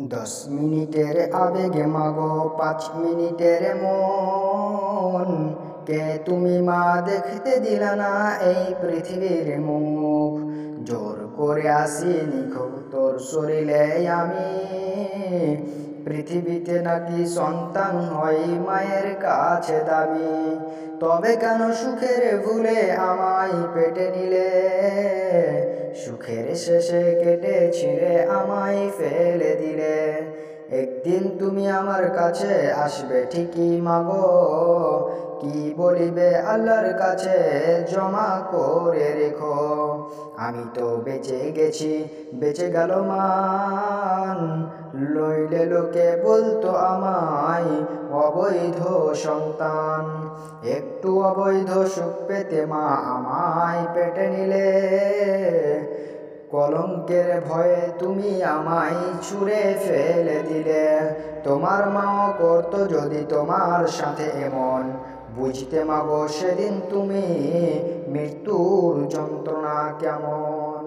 দশ মিনিটের আবেগে মাগো, পাঁচ মিনিটের মন। কে তুমি মা দেখতে দিলা না এই পৃথিবীর মুখ? জোর করে আসি নিখো তোর শরীরে আমি। পৃথিবীতে নাকি সন্তান হয়, মায়ের কাছে দাবি তবে কেন সুখের ভুলে আমায় পেটে নিলে? সুখের শেষে কেটে ছিঁড়ে আমায় ফেলে দিলে। একদিন তুমি আমার কাছে আসবে ঠিকই, মাগো। কি বলিবে আল্লাহর কাছে জমা করে রেখো। আমি তো বেঁচে গেছি, বেঁচে গেল মান। লইলে লোকে বলতো আমায়, অবৈধ সন্তান। একটু অবৈধ সুখ পেতে মা আমায় পেটে নিলে কলঙ্কের ভয়ে তুমি আমায় ছুঁড়ে ফেলে দিলে। তোমার মাও করত যদি তোমার সাথে এমন। বুঝতে মাগো সেদিন তুমি মৃত্যুর যন্ত্রণা কেমন?